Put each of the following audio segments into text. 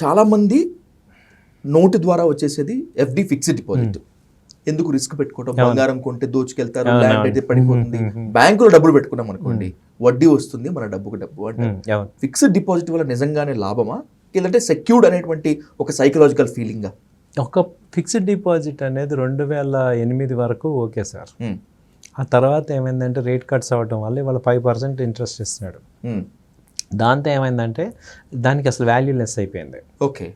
చాలామంది నోటు ద్వారా వచ్చేసేది ఎఫ్డి ఫిక్స్డ్ డిపాజిట్. ఎందుకు రిస్క్ పెట్టుకోవడం బంగారం కొంటే దోచుకెళ్తారు ల్యాండ్. అయితే పడిపోతుంది. బ్యాంకులో డబ్బులు పెట్టుకున్నాం అనుకోండి వడ్డీ వస్తుంది మన డబ్బుకు డబ్బు అంటే. ఫిక్స్డ్ డిపాజిట్ వల్ల నిజంగానే లాభమా? లేదంటే సెక్యూర్డ్ అనేటువంటి ఒక సైకలాజికల్ ఫీలింగా? ఒక ఫిక్స్డ్ డిపాజిట్ అనేది రెండు వేల ఎనిమిది వరకు ఓకే సార్. ఆ తర్వాత ఏమైందంటే రేట్ కట్స్ అవ్వడం వల్ల ఇవాళ ఫైవ్ పర్సెంట్ ఇంట్రెస్ట్ ఇస్తున్నాడు. దాంతో ఏమైందంటే దానికి అసలు వాల్యూ లెస్ అయిపోయింది. ఓకే.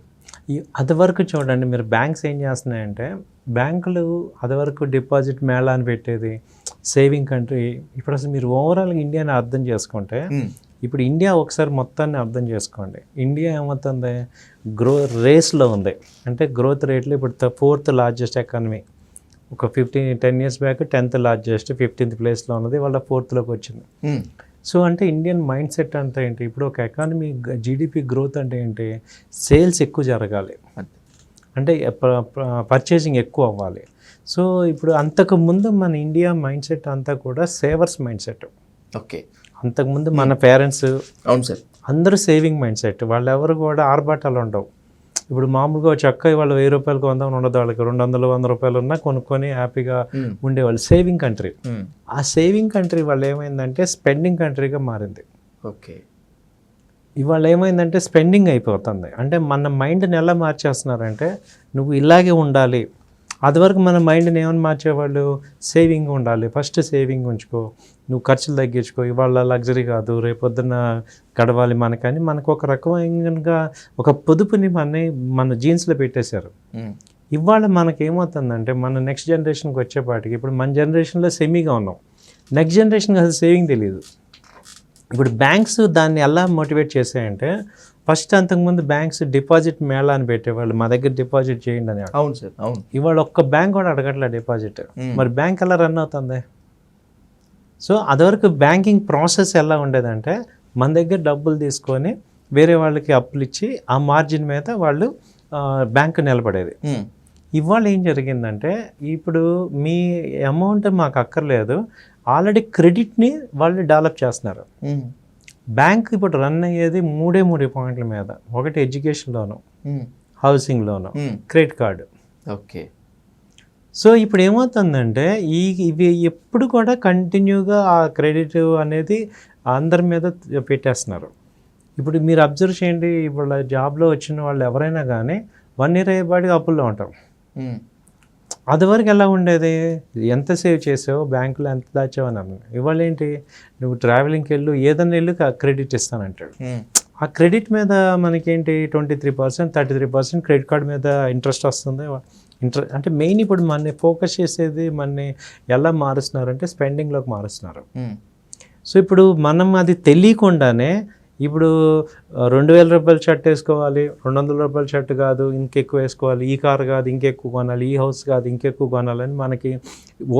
ఈ అది వరకు చూడండి మీరు బ్యాంక్స్ ఏం చేస్తున్నాయంటే బ్యాంకులు అది వరకు డిపాజిట్ మేళా అని పెట్టేది సేవింగ్ కంట్రీ ఇప్పుడు అసలు మీరు ఓవరాల్గా ఇండియాని అర్థం చేసుకుంటే ఇప్పుడు ఇండియా ఒకసారి మొత్తాన్ని అర్థం చేసుకోండి. ఇండియా ఏమవుతుంది? గ్రో రేస్లో ఉంది. అంటే గ్రోత్ రేట్లో ఇప్పుడు ఫోర్త్ లార్జెస్ట్ ఎకానమీ ఒక fifteen ten years back tenth largest fifteenth ప్లేస్లో ఉన్నది వాళ్ళ ఫోర్త్లోకి వచ్చింది. సో అంటే ఇండియన్ మైండ్ సెట్ అంతా ఏంటి? ఇప్పుడు ఒక ఎకానమీ జీడిపి గ్రోత్ అంటే ఏంటి? సేల్స్ ఎక్కువ జరగాలి. అంటే పర్చేసింగ్ ఎక్కువ అవ్వాలి. సో ఇప్పుడు అంతకు ముందు మన ఇండియా మైండ్ సెట్ అంతా కూడా సేవర్స్ మైండ్ సెట్. ఓకే. అంతకుముందు మన పేరెంట్స్ అవును సార్. అందరూ సేవింగ్ మైండ్ సెట్. వాళ్ళు ఎవరు కూడా ఆర్భాటాలు ఉండవు. ఇప్పుడు మామూలుగా చక్క వాళ్ళు వెయ్యి రూపాయలకు వంద ఉండదు వాళ్ళకి. రెండు వందలు వంద రూపాయలు ఉన్నా కొనుక్కొని హ్యాపీగా ఉండేవాళ్ళు. సేవింగ్ కంట్రీ ఆ సేవింగ్ కంట్రీ వాళ్ళు ఏమైందంటే స్పెండింగ్ కంట్రీగా మారింది. ఓకే. ఇవాళ ఏమైందంటే స్పెండింగ్ అయిపోతుంది. అంటే మన మైండ్ని ఎలా మార్చేస్తున్నారంటే నువ్వు ఇలాగే ఉండాలి అది వరకు మన మైండ్ని ఏమని మార్చేవాళ్ళు? సేవింగ్ ఉండాలి. ఫస్ట్ సేవింగ్ ఉంచుకో. నువ్వు ఖర్చులు తగ్గించుకో. ఇవాళ లగ్జరీ కాదు రేపొద్దున గడవాలి మనకని మనకు ఒక రకమైనగా ఒక పొదుపుని మన మన జీన్స్లో పెట్టేశారు. ఇవాళ మనకి ఏమవుతుందంటే మన నెక్స్ట్ జనరేషన్కి వచ్చేపాటికి ఇప్పుడు మన జనరేషన్లో సెమీగా ఉన్నాం. నెక్స్ట్ జనరేషన్కి అసలు సేవింగ్ తెలియదు ఇప్పుడు బ్యాంక్స్ దాన్ని ఎలా మోటివేట్ చేశాయంటే ఫస్ట్ అంతకుముందు బ్యాంక్స్ డిపాజిట్ మేళా అని పెట్టేవాళ్ళు. మా దగ్గర డిపాజిట్ చేయండి అని అవును సార్ అవును. ఇవాళ ఒక్క బ్యాంక్ కూడా అడగట్లే డిపాజిట్. మరి బ్యాంక్ ఎలా రన్ అవుతుంది? సో అదివరకు బ్యాంకింగ్ ప్రాసెస్ ఎలా ఉండేదంటే మన దగ్గర డబ్బులు తీసుకొని వేరే వాళ్ళకి అప్పులు ఇచ్చి ఆ మార్జిన్ మీద వాళ్ళు బ్యాంక్ నిలబడేది. ఇవాళ ఏం జరిగిందంటే ఇప్పుడు మీ అమౌంట్ మాకు అక్కర్లేదు. ఆల్రెడీ క్రెడిట్ని వాళ్ళు డెవలప్ చేస్తున్నారు. బ్యాంక్ ఇప్పుడు రన్ అయ్యేది మూడే మూడు పాయింట్ల మీద. ఒకటి education loan housing loan credit card. Okay. So ఇప్పుడు ఏమవుతుందంటే ఈ ఇవి ఎప్పుడు కూడా కంటిన్యూగా ఆ క్రెడిట్ అనేది అందరి మీద పెట్టేస్తున్నారు. ఇప్పుడు మీరు అబ్జర్వ్ చేయండి ఇప్పుడు జాబ్లో వచ్చిన వాళ్ళు ఎవరైనా కానీ వన్ ఇయర్ అయ్యేపాటి అప్పుల్లో ఉంటారు. అదివరకు ఎలా ఉండేది? ఎంత సేవ్ చేసావు? బ్యాంకులో ఎంత దాచావు అని అన్నాను ఇవాళ ఏంటి నువ్వు ట్రావెలింగ్కి వెళ్ళు ఏదైనా వెళ్ళు క్రెడిట్ ఇస్తానంటాడు ఆ క్రెడిట్ మీద మనకేంటి? Twenty three percent thirty three percent credit card మీద ఇంట్రెస్ట్ వస్తుంది. ఇంట్రెస్ట్ అంటే మెయిన్ ఇప్పుడు మనని ఫోకస్ చేసేది మనని ఎలా మారుస్తున్నారంటే స్పెండింగ్లోకి మారుస్తున్నారు. సో ఇప్పుడు మనం అది తెలియకుండానే ఇప్పుడు రెండు వేల రూపాయల షర్ట్ వేసుకోవాలి రెండు వందల రూపాయల షర్ట్ కాదు ఇంకెక్కువ వేసుకోవాలి ఈ కార్ కాదు ఇంకెక్కువ కొనాలి ఈ హౌస్ కాదు ఇంకెక్కువ కొనాలని మనకి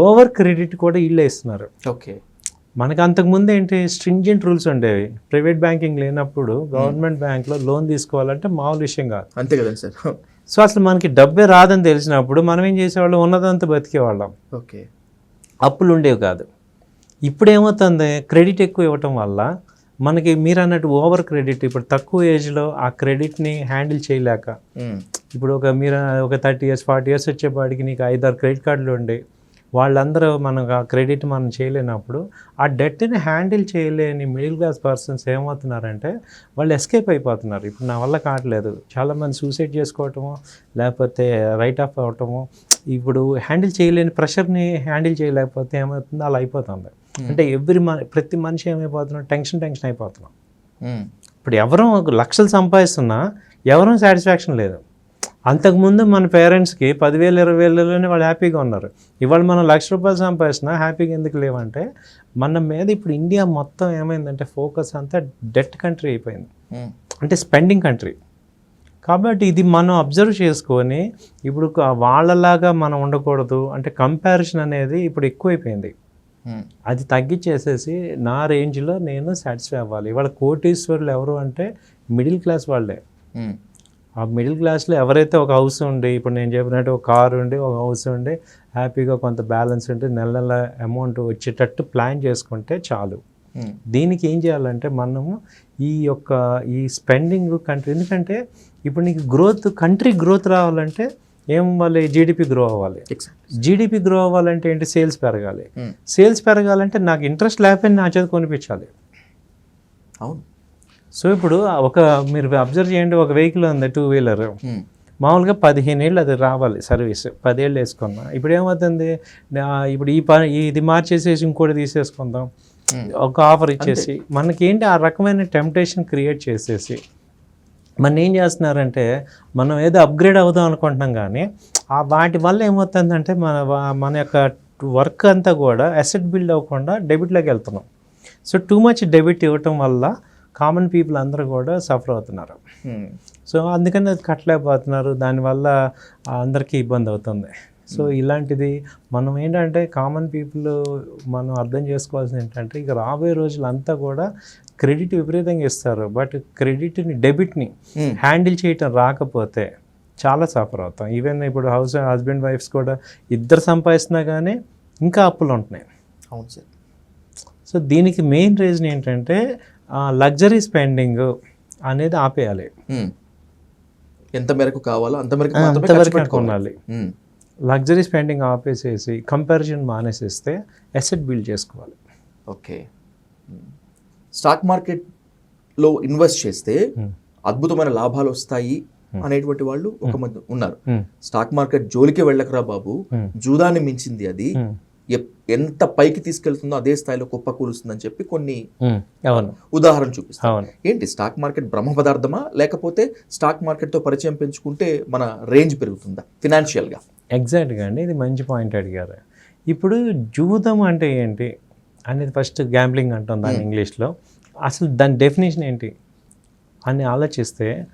ఓవర్ క్రెడిట్ కూడా ఇల్లే ఇస్తున్నారు. ఓకే. మనకి అంతకుముందు ఏంటి స్ట్రింజెంట్ రూల్స్ ఉండేవి. ప్రైవేట్ బ్యాంకింగ్ లేనప్పుడు గవర్నమెంట్ బ్యాంక్లో లోన్ తీసుకోవాలంటే మామూలు విషయం కాదు. అంతే కదండి సార్. సో అసలు మనకి డబ్బే రాదని తెలిసినప్పుడు మనం ఏం చేసేవాళ్ళం ఉన్నదంతా బతికేవాళ్ళం. ఓకే. అప్పులు ఉండేవి కాదు. ఇప్పుడు ఏమవుతుంది క్రెడిట్ ఎక్కువ ఇవ్వటం వల్ల మనకి మీరు అన్నట్టు ఓవర్ క్రెడిట్ ఇప్పుడు తక్కువ ఏజ్లో ఆ క్రెడిట్ని హ్యాండిల్ చేయలేక ఇప్పుడు ఒక మీరు ఒక థర్టీ ఇయర్స్ ఫార్టీ ఇయర్స్ వచ్చేపాటికి నీకు ఐదారు క్రెడిట్ కార్డులు ఉండి వాళ్ళందరూ మనకు ఆ క్రెడిట్ మనం చేయలేనప్పుడు ఆ డెట్ని హ్యాండిల్ చేయలేని మిడిల్ క్లాస్ పర్సన్స్ ఏమవుతున్నారంటే వాళ్ళు ఎస్కేప్ అయిపోతున్నారు. ఇప్పుడు నా వల్ల కావట్లేదు. చాలామంది సూసైడ్ చేసుకోవటము లేకపోతే రైట్ ఆఫ్ అవ్వటము ఇప్పుడు హ్యాండిల్ చేయలేని ప్రెషర్ని హ్యాండిల్ చేయలేకపోతే ఏమవుతుందో? అలా అయిపోతుంది. అంటే ఎవ్రీ మన ప్రతి మనిషి ఏమైపోతున్నాం టెన్షన్ టెన్షన్ అయిపోతున్నాం. ఇప్పుడు ఎవరో ఒక లక్షలు సంపాదిస్తున్నా ఎవరూ సాటిస్ఫాక్షన్ లేదు. అంతకుముందు మన పేరెంట్స్కి పదివేలు ఇరవై వేలలోనే వాళ్ళు హ్యాపీగా ఉన్నారు. ఇవాళ మనం లక్ష రూపాయలు సంపాదిస్తున్నా హ్యాపీగా ఎందుకు లేవంటే మన మీద ఇప్పుడు ఇండియా మొత్తం ఏమైందంటే ఫోకస్ అంతా డెట్ కంట్రీ అయిపోయింది. అంటే స్పెండింగ్ కంట్రీ. కాబట్టి ఇది మనం అబ్జర్వ్ చేసుకొని ఇప్పుడు వాళ్ళలాగా మనం ఉండకూడదు. అంటే కంపారిజన్ అనేది ఇప్పుడు ఎక్కువైపోయింది. అది తగ్గించేసేసి నా రేంజ్లో నేను సాటిస్ఫై అవ్వాలి. ఇవాళ కోటీశ్వరులు ఎవరు అంటే మిడిల్ క్లాస్ వాళ్ళే. ఆ మిడిల్ క్లాస్లో ఎవరైతే ఒక హౌస్ ఉండి ఇప్పుడు నేను చెప్పినట్టు ఒక కారు ఉండి ఒక హౌస్ ఉండి హ్యాపీగా కొంత బ్యాలెన్స్ ఉండి నెల నెల అమౌంట్ వచ్చేటట్టు ప్లాన్ చేసుకుంటే చాలు. దీనికి ఏం చేయాలంటే మనము ఈ యొక్క ఈ స్పెండింగ్ కంట్రీ ఎందుకంటే ఇప్పుడు నీకు గ్రోత్ కంట్రీ గ్రోత్ రావాలంటే ఏం అవ్వాలి? జీడిపి గ్రో అవ్వాలి. జీడిపి గ్రో అవ్వాలంటే ఏంటి? సేల్స్ పెరగాలి. సేల్స్ పెరగాలంటే నాకు ఇంట్రెస్ట్ లేకపోయినా నా చేత కొనిపించాలి. అవును. సో ఇప్పుడు ఒక మీరు అబ్జర్వ్ చేయండి ఒక వెహికల్ ఉంది టూ వీలర్ ఉమ్, మామూలుగా పదిహేను ఏళ్ళు అది రావాలి సర్వీస్ పదేళ్ళు వేసుకున్నా. ఇప్పుడు ఏమవుతుంది? ఇప్పుడు ఈ పని ఇది మార్చేసేసి ఇంకోటి తీసేసుకుందాం. ఉమ్, ఒక ఆఫర్ ఇచ్చేసి. మనకేంటి ఆ రకమైన టెంప్టేషన్ క్రియేట్ చేసేసి. మన ఏం చేస్తున్నారంటే మనం ఏదో అప్గ్రేడ్ అవుదాం అనుకుంటున్నాం కానీ ఆ వాటి వల్ల ఏమవుతుందంటే మన మన యొక్క వర్క్ అంతా కూడా అసెట్ బిల్డ్ అవ్వకుండా డెబిట్లోకి వెళ్తున్నాం. సో టూ మచ్ డెబిట్ ఇవ్వటం వల్ల కామన్ పీపుల్ అందరూ కూడా సఫర్ అవుతున్నారు. సో అందుకని అది కట్టలేకపోతున్నారు. దానివల్ల అందరికీ ఇబ్బంది అవుతుంది. సో ఇలాంటిది మనం ఏంటంటే కామన్ పీపుల్ మనం అర్థం చేసుకోవాల్సింది ఏంటంటే ఇక రాబోయే రోజులు అంతా కూడా క్రెడిట్ విపరీతంగా ఇస్తారు. బట్ క్రెడిట్ని డెబిట్ని హ్యాండిల్ చేయటం రాకపోతే చాలా సఫర్ అవుతాం. ఈవెన్ ఇప్పుడు హౌస్ హస్బెండ్ వైఫ్స్ కూడా ఇద్దరు సంపాదిస్తున్నా కానీ ఇంకా అప్పులు ఉంటున్నాయి. అవును సార్. సో దీనికి మెయిన్ రీజన్ ఏంటంటే లగ్జరీ స్పెండింగ్ అనేది ఆపేయాలి. ఎంత మేరకు కావాలో అంత మేరకు అంతవరకు. కొనాలి. లగ్జరీ స్పెండింగ్ ఆపేసేసి కంపారిజన్ మానేసేస్తే అసెట్ బిల్డ్ చేసుకోవాలి. ఓకే. స్టాక్ మార్కెట్లో ఇన్వెస్ట్ చేస్తే ఉమ్. అద్భుతమైన లాభాలు వస్తాయి అనేటువంటి వాళ్ళు ఒక మంది ఉన్నారు. స్టాక్ మార్కెట్ జోలికే వెళ్ళకరా బాబు? జూదాన్ని మించింది అది. ఎంత పైకి తీసుకెళ్తుందో అదే స్థాయిలో కుప్ప కూలుస్తుందని చెప్పి కొన్ని ఉదాహరణ చూపిస్తాం. అవును. ఏంటి? స్టాక్ మార్కెట్ బ్రహ్మ పదార్థమా? లేకపోతే స్టాక్ మార్కెట్తో పరిచయం పెంచుకుంటే మన రేంజ్ పెరుగుతుందా? ఫినాన్షియల్గా. ఎగ్జాక్ట్గా అండి. ఇది మంచి పాయింట్ అడిగారు. ఇప్పుడు జూదం అంటే ఏంటి? అనేది ఫస్ట్ గ్యాంబ్లింగ్ అంటాం దాని ఇంగ్లీష్లో. అసలు దాని డెఫినేషన్ ఏంటి? అని ఆలోచిస్తే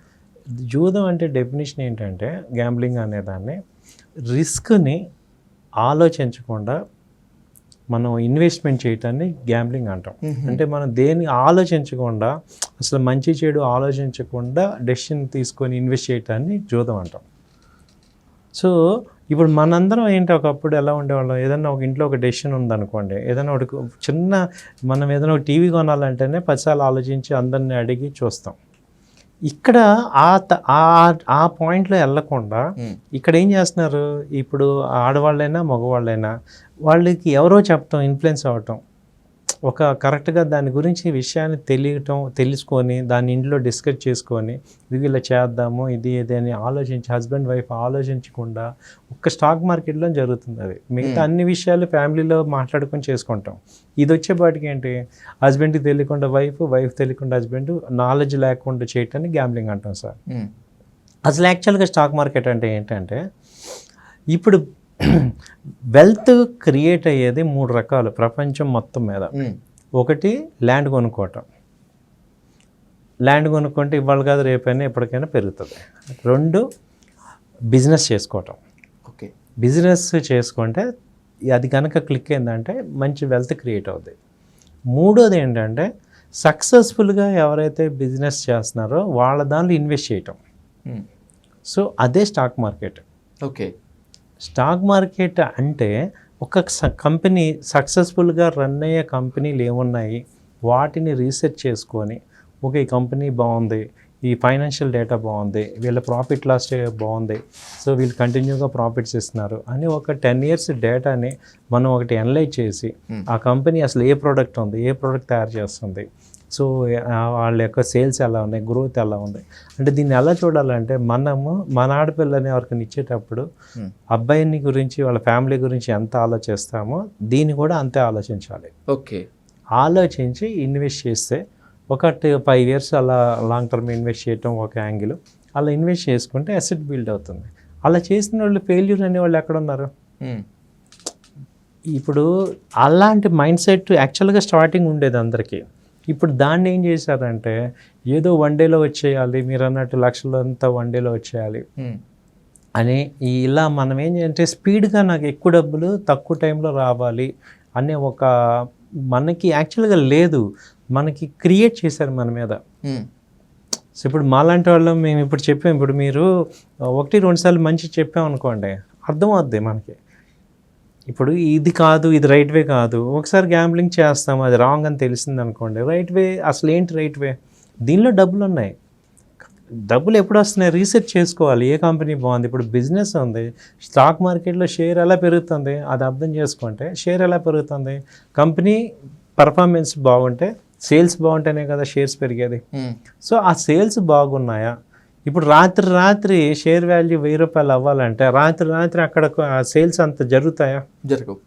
జూదం అంటే డెఫినేషన్ ఏంటంటే గ్యాంబ్లింగ్ అనే దాన్ని రిస్క్ని ఆలోచించకుండా మనం ఇన్వెస్ట్మెంట్ చేయటాన్ని గ్యాంబ్లింగ్ అంటాం. అంటే మనం దేన్ని ఆలోచించకుండా అసలు మంచి చెడు ఆలోచించకుండా డెసిషన్ తీసుకొని ఇన్వెస్ట్ చేయటాన్ని జూదం అంటాం. సో ఇప్పుడు మనందరం ఏంటి ఒకప్పుడు ఎలా ఉండేవాళ్ళం? ఏదైనా ఒక ఇంట్లో ఒక డెసిషన్ ఉందనుకోండి ఏదైనా ఒకటి చిన్న మనం ఏదైనా ఒక టీవీ కొనాలంటేనే పదిసార్లు ఆలోచించి అందరిని అడిగి చూస్తాం. ఇక్కడ ఆ ఆ పాయింట్లో వెళ్ళకుండా ఇక్కడ ఏం చేస్తున్నారు? ఇప్పుడు ఆడవాళ్ళైనా మగవాళ్ళైనా వాళ్ళకి ఎవరో చెప్పటం ఇన్ఫ్లుయెన్స్ అవ్వటం. ఒక కరెక్ట్గా దాని గురించి విషయాన్ని తెలియటం తెలుసుకొని దాన్ని ఇంట్లో డిస్కస్ చేసుకొని ఇది ఇలా చేద్దాము ఇది ఇది అని ఆలోచించి హస్బెండ్ వైఫ్ ఆలోచించకుండా ఒక్క స్టాక్ మార్కెట్లో జరుగుతుంది అది. మిగతా అన్ని విషయాలు ఫ్యామిలీలో మాట్లాడుకొని చేసుకుంటాం. ఇది వచ్చేపాటికి ఏంటి? హస్బెండ్కి తెలియకుండా వైఫ్ వైఫ్ తెలియకుండా హస్బెండ్ నాలెడ్జ్ లేకుండా చేయటాన్ని గ్యాంబ్లింగ్ అంటాం సార్. అసలు యాక్చువల్గా స్టాక్ మార్కెట్ అంటే ఏంటంటే ఇప్పుడు వెల్త్ క్రియేట్ అయ్యేది మూడు రకాలు ప్రపంచం మొత్తం మీద. ఒకటి ల్యాండ్ కొనుక్కోవటం. ల్యాండ్ కొనుక్కుంటే ఇవాళ కాదు రేపైనా ఎప్పటికైనా పెరుగుతుంది. రెండు బిజినెస్ చేసుకోవటం. ఓకే. బిజినెస్ చేసుకుంటే అది కనుక క్లిక్ అయిందంటే మంచి వెల్త్ క్రియేట్ అవుతుంది మూడోది ఏంటంటే సక్సెస్ఫుల్గా ఎవరైతే బిజినెస్ చేస్తున్నారో వాళ్ళ దానిలో ఇన్వెస్ట్ చేయటం. సో అదే stock market. Okay. Stock market అంటే ఒక కంపెనీ సక్సెస్ఫుల్గా రన్ అయ్యే కంపెనీలు ఏమున్నాయి? వాటిని రీసెర్చ్ చేసుకొని ఒక ఈ కంపెనీ బాగుంది ఈ ఫైనాన్షియల్ డేటా బాగుంది వీళ్ళ ప్రాఫిట్ లాస్ట్ బాగుంది సో వీళ్ళు కంటిన్యూగా ప్రాఫిట్స్ ఇస్తున్నారు అని ఒక టెన్ ఇయర్స్ డేటాని మనం ఒకటి అనలైజ్ చేసి ఆ కంపెనీ అసలు ఏ ప్రోడక్ట్ ఉంది ఏ ప్రోడక్ట్ తయారు చేస్తుంది సో వాళ్ళ యొక్క సేల్స్ ఎలా ఉన్నాయి గ్రోత్ ఎలా ఉంది? అంటే దీన్ని ఎలా చూడాలంటే మనము మన ఆడపిల్లని ఎవరికైనా ఇచ్చేటప్పుడు. అబ్బాయిని గురించి వాళ్ళ ఫ్యామిలీ గురించి ఎంత ఆలోచిస్తామో దీన్ని కూడా అంతే ఆలోచించాలి. ఓకే. ఆలోచించి ఇన్వెస్ట్ చేస్తే ఒక ఫైవ్ ఇయర్స్ అలా లాంగ్ టర్మ్ ఇన్వెస్ట్ చేయటం ఒక యాంగిల్. అలా ఇన్వెస్ట్ చేసుకుంటే అసెట్ బిల్డ్ అవుతుంది. అలా చేసిన వాళ్ళు ఫెయిల్యూర్ అనే వాళ్ళు ఎక్కడ ఉన్నారు? ఇప్పుడు అలాంటి మైండ్ సెట్ యాక్చువల్గా స్టార్టింగ్ ఉండేది అందరికీ. ఇప్పుడు దాన్ని ఏం చేశారంటే ఏదో వన్ డేలో వచ్చేయాలి మీరు అన్నట్టు లక్షలు అంతా వన్ డేలో వచ్చేయాలి. అని ఈ ఇలా మనం ఏం చేయాలంటే స్పీడ్గా నాకు ఎక్కువ డబ్బులు తక్కువ టైంలో రావాలి అనే ఒక మనకి యాక్చువల్గా లేదు. మనకి క్రియేట్ చేశారు మన మీద. సో ఇప్పుడు మాలాంటి వాళ్ళం మేము ఇప్పుడు చెప్పాం. ఇప్పుడు మీరు ఒకటి రెండు సార్లు మంచి చెప్పాం అనుకోండి అర్థమవుద్ది మనకి. ఇప్పుడు ఇది కాదు ఇది రైట్ వే కాదు. ఒకసారి గ్యాంబ్లింగ్ చేస్తాం అది రాంగ్ అని తెలిసింది అనుకోండి రైట్ వే అసలు ఏంటి రైట్ వే దీనిలో డబ్బులు ఉన్నాయి. డబ్బులు ఎప్పుడు వస్తున్నాయి? రీసెర్చ్ చేసుకోవాలి. ఏ కంపెనీ బాగుంది? ఇప్పుడు బిజినెస్ ఉంది. స్టాక్ మార్కెట్లో షేర్ ఎలా పెరుగుతుంది? అది అర్థం చేసుకుంటే షేర్ ఎలా పెరుగుతుంది? కంపెనీ పర్ఫార్మెన్స్ బాగుంటే సేల్స్ బాగుంటేనే కదా షేర్స్ పెరిగేది. ఉమ్, సో ఆ సేల్స్ బాగున్నాయా? ఇప్పుడు రాత్రి రాత్రి షేర్ వాల్యూ వెయ్యి రూపాయలు అవ్వాలంటే రాత్రి రాత్రి అక్కడ సేల్స్ అంత జరుగుతాయా? జరగవు.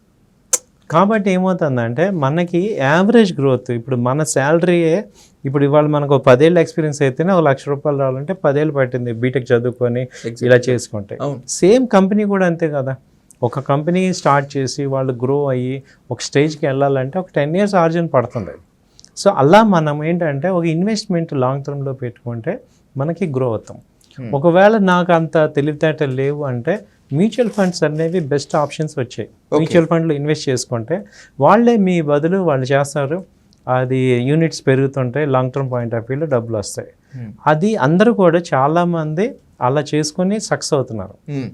కాబట్టి ఏమవుతుందంటే మనకి యావరేజ్ గ్రోత్ ఇప్పుడు మన శాలరీయే ఇప్పుడు ఇవాళ మనకు ఒక పదేళ్ళ ఎక్స్పీరియన్స్ అయితేనే ఒక లక్ష రూపాయలు రావాలంటే పదేళ్ళు పట్టింది బీటెక్ చదువుకొని ఇలా చేసుకుంటే. సేమ్ కంపెనీ కూడా అంతే కదా. ఒక కంపెనీ స్టార్ట్ చేసి వాళ్ళు గ్రో అయ్యి ఒక స్టేజ్కి వెళ్ళాలంటే ఒక టెన్ ఇయర్స్ ఆర్జన్ పడుతుంది. సో అలా మనం ఏంటంటే ఒక ఇన్వెస్ట్మెంట్ లాంగ్ టర్మ్లో పెట్టుకుంటే మనకి గ్రో అవుతాం ఒకవేళ నాకు అంత తెలివితేటలు లేవు అంటే మ్యూచువల్ ఫండ్స్ అనేవి బెస్ట్ ఆప్షన్స్ వచ్చాయి. మ్యూచువల్ ఫండ్లో ఇన్వెస్ట్ చేసుకుంటే వాళ్ళే మీ బదులు వాళ్ళు చేస్తారు. అది యూనిట్స్ పెరుగుతుంటాయి లాంగ్ టర్మ్ పాయింట్ ఆఫ్ వ్యూలో డబ్బులు వస్తాయి. Hmm. అది అందరూ కూడా చాలామంది అలా చేసుకొని సక్సెస్ అవుతున్నారు. ఉమ్,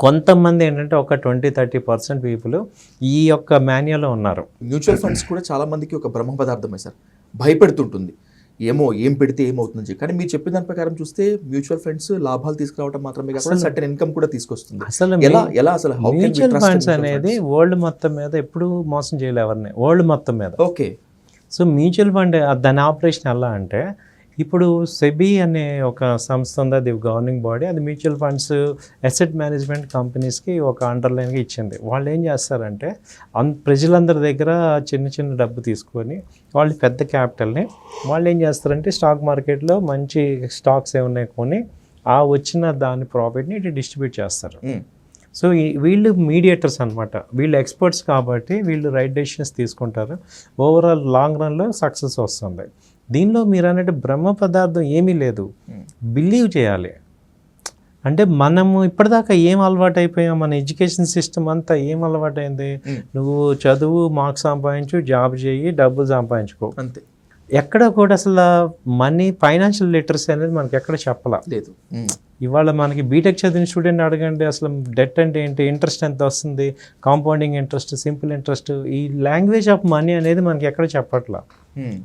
కొంతమంది ఏంటంటే ఒక ట్వంటీ థర్టీ పర్సెంట్ పీపుల్ ఈ యొక్క మాన్యువల్లో ఉన్నారు. మ్యూచువల్ ఫండ్స్ కూడా చాలా మందికి ఒక బ్రహ్మ పదార్థమే సార్. భయపెడుతుంటుంది. ఏమో ఏం పెడితే ఏమవుతుందని చెప్పి. కానీ మీరు చెప్పిన దాని ప్రకారం చూస్తే మ్యూచువల్ ఫండ్స్ లాభాలు తీసుకురావటం మాత్రమే కాకుండా సర్టన్ ఇన్కమ్ కూడా తీసుకొస్తుంది. అసలు ఎలా ఎలా అసలు మ్యూచువల్ ఫండ్స్ అనేది వరల్డ్ మొత్తం మీద ఎప్పుడు మోసం చేయలే ఎవరిని. వరల్డ్ మొత్తం మీద. ఓకే. సో మ్యూచువల్ ఫండ్ దాని ఆపరేషన్ ఎలా అంటే ఇప్పుడు సెబీ అనే ఒక సంస్థ ఉంది అది గవర్నింగ్ బాడీ అది మ్యూచువల్ ఫండ్స్ అసెట్ మేనేజ్మెంట్ కంపెనీస్కి ఒక అండర్లైన్గా ఇచ్చింది. వాళ్ళు ఏం చేస్తారంటే అన్ ప్రజలందరి దగ్గర చిన్న చిన్న డబ్బు తీసుకొని వాళ్ళు పెద్ద క్యాపిటల్ని వాళ్ళు ఏం చేస్తారంటే స్టాక్ మార్కెట్లో మంచి స్టాక్స్ ఏమున్నాయి కొని ఆ వచ్చిన దాని ప్రాఫిట్ని ఇటు డిస్ట్రిబ్యూట్ చేస్తారు. సో వీళ్ళు మీడియేటర్స్ అనమాట వీళ్ళు ఎక్స్పర్ట్స్ కాబట్టి వీళ్ళు రైట్ డెసిషన్స్ తీసుకుంటారు. ఓవరాల్ లాంగ్ రన్లో సక్సెస్ వస్తుంది. దీనిలో మీరు అన్నట్టు బ్రహ్మ పదార్థం ఏమీ లేదు. బిలీవ్ చేయాలి. అంటే మనము ఇప్పటిదాకా ఏం అలవాటు అయిపోయాం? మన ఎడ్యుకేషన్ సిస్టమ్ అంతా ఏం అలవాటైంది నువ్వు చదువు మార్క్స్ సంపాదించు జాబ్ చేయి డబ్బులు సంపాదించుకో. అంతే. ఎక్కడ కూడా అసలు మనీ ఫైనాన్షియల్ లిటరసీ అనేది మనకి ఎక్కడ చెప్పాల. లేదు. ఇవాళ మనకి బీటెక్ చదివిన స్టూడెంట్ అడగండి అసలు డెట్ అంటే ఏంటి ఇంట్రెస్ట్ ఎంత వస్తుంది కాంపౌండింగ్ ఇంట్రెస్ట్ సింపుల్ ఇంట్రెస్ట్ ఈ లాంగ్వేజ్ ఆఫ్ మనీ అనేది మనకి ఎక్కడ చెప్పట్లా.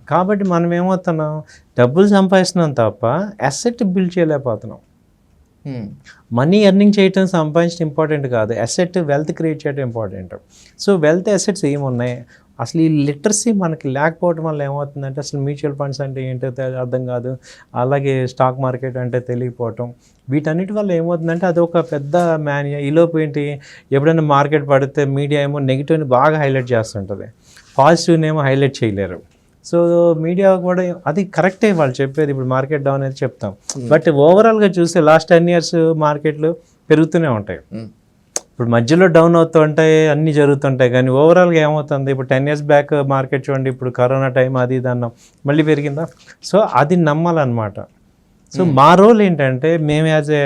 కాబట్టి మనం ఏమవుతున్నాం డబ్బులు సంపాదిస్తున్నాం తప్ప అసెట్ బిల్డ్ చేయలేకపోతున్నాం. మనీ ఎర్నింగ్ చేయటం సంపాదించడం ఇంపార్టెంట్ కాదు. అసెట్ వెల్త్ క్రియేట్ చేయడం ఇంపార్టెంట్ సో వెల్త్ అసెట్స్ ఏమున్నాయి? అసలు ఈ లిటరసీ మనకి లేకపోవడం వల్ల ఏమవుతుందంటే అసలు మ్యూచువల్ ఫండ్స్ అంటే ఏంటో అర్థం కాదు. అలాగే స్టాక్ మార్కెట్ అంటే తెలియకపోవటం. వీటన్నిటి వల్ల ఏమవుతుందంటే అది ఒక పెద్ద మ్యాన్యా ఈలోపు ఏంటి? ఎప్పుడైనా మార్కెట్ పడితే మీడియా ఏమో నెగిటివ్ని బాగా హైలైట్ చేస్తుంటుంది. పాజిటివ్ని ఏమో హైలైట్ చేయలేరు. సో మీడియా కూడా అది కరెక్టే వాళ్ళు చెప్పేది. ఇప్పుడు మార్కెట్ డౌన్ అనేది చెప్తాం. బట్ ఓవరాల్గా చూస్తే లాస్ట్ టెన్ ఇయర్స్ మార్కెట్లు పెరుగుతూనే ఉంటాయి. ఇప్పుడు మధ్యలో డౌన్ అవుతూ ఉంటాయి అన్నీ జరుగుతుంటాయి. కానీ ఓవరాల్గా ఏమవుతుంది? ఇప్పుడు టెన్ ఇయర్స్ బ్యాక్ మార్కెట్ చూడండి ఇప్పుడు కరోనా టైం అది ఇది అన్నాం. మళ్ళీ పెరిగిందా? సో అది నమ్మాలన్నమాట. సో మా రోల్ ఏంటంటే మేము యాజ్ ఏ